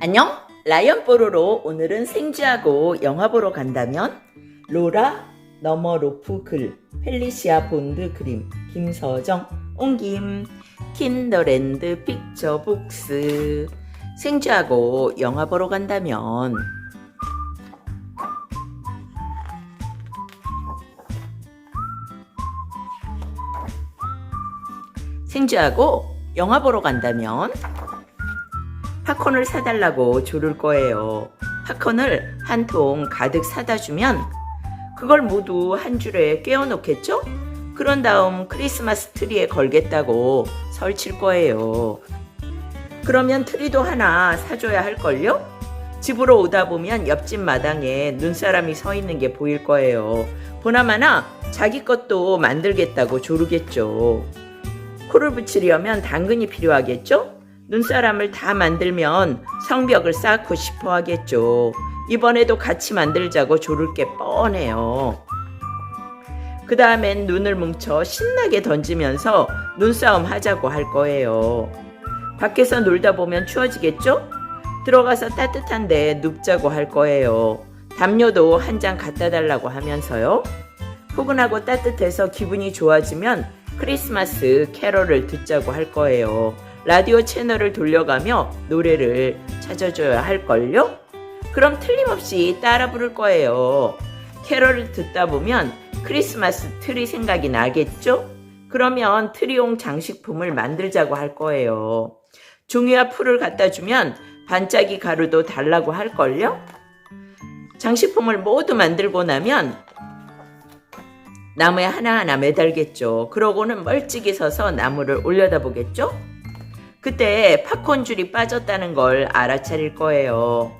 안녕? 라이언 뽀로로 오늘은 생쥐하고 영화 보러 간다면 로라 너머 로프 글 펠리시아 본드 그림 김서정 옹김 킨더랜드 픽처 북스 생쥐하고 영화 보러 간다면 생쥐하고 영화 보러 간다면 팝콘을 사달라고 조를 거예요. 팝콘을 한 통 가득 사다 주면 그걸 모두 한 줄에 깨워 놓겠죠? 그런 다음 크리스마스 트리에 걸겠다고 설칠 거예요. 그러면 트리도 하나 사줘야 할걸요? 집으로 오다 보면 옆집 마당에 눈사람이 서 있는 게 보일 거예요. 보나마나 자기 것도 만들겠다고 조르겠죠. 코를 붙이려면 당근이 필요하겠죠? 눈사람을 다 만들면 성벽을 쌓고 싶어 하겠죠. 이번에도 같이 만들자고 조를 게 뻔해요. 그 다음엔 눈을 뭉쳐 신나게 던지면서 눈싸움 하자고 할 거예요. 밖에서 놀다 보면 추워지겠죠? 들어가서 따뜻한데 눕자고 할 거예요. 담요도 한 장 갖다 달라고 하면서요. 포근하고 따뜻해서 기분이 좋아지면 크리스마스 캐럴을 듣자고 할 거예요. 라디오 채널을 돌려가며 노래를 찾아줘야 할걸요? 그럼 틀림없이 따라 부를 거예요. 캐럴을 듣다 보면 크리스마스 트리 생각이 나겠죠? 그러면 트리용 장식품을 만들자고 할 거예요. 종이와 풀을 갖다 주면 반짝이 가루도 달라고 할걸요? 장식품을 모두 만들고 나면 나무에 하나하나 매달겠죠. 그러고는 멀찍이 서서 나무를 올려다 보겠죠? 그때 팝콘 줄이 빠졌다는 걸 알아차릴 거예요.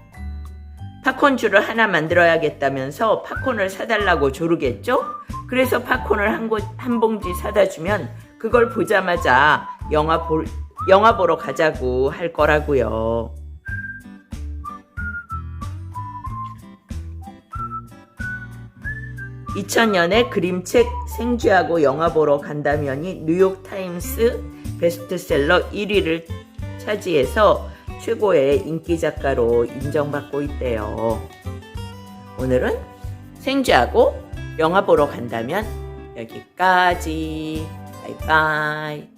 팝콘 줄을 하나 만들어야겠다면서 팝콘을 사달라고 조르겠죠? 그래서 팝콘을 한, 곳, 한 봉지 사다 주면 그걸 보자마자 영화, 볼, 영화 보러 가자고 할 거라고요. (2000년에) 그림책 생쥐하고 영화 보러 간다면이 뉴욕타임스 베스트셀러 1위를 차지해서 최고의 인기 작가로 인정받고 있대요. 오늘은 생쥐하고 영화 보러 간다면 여기까지. 바이바이.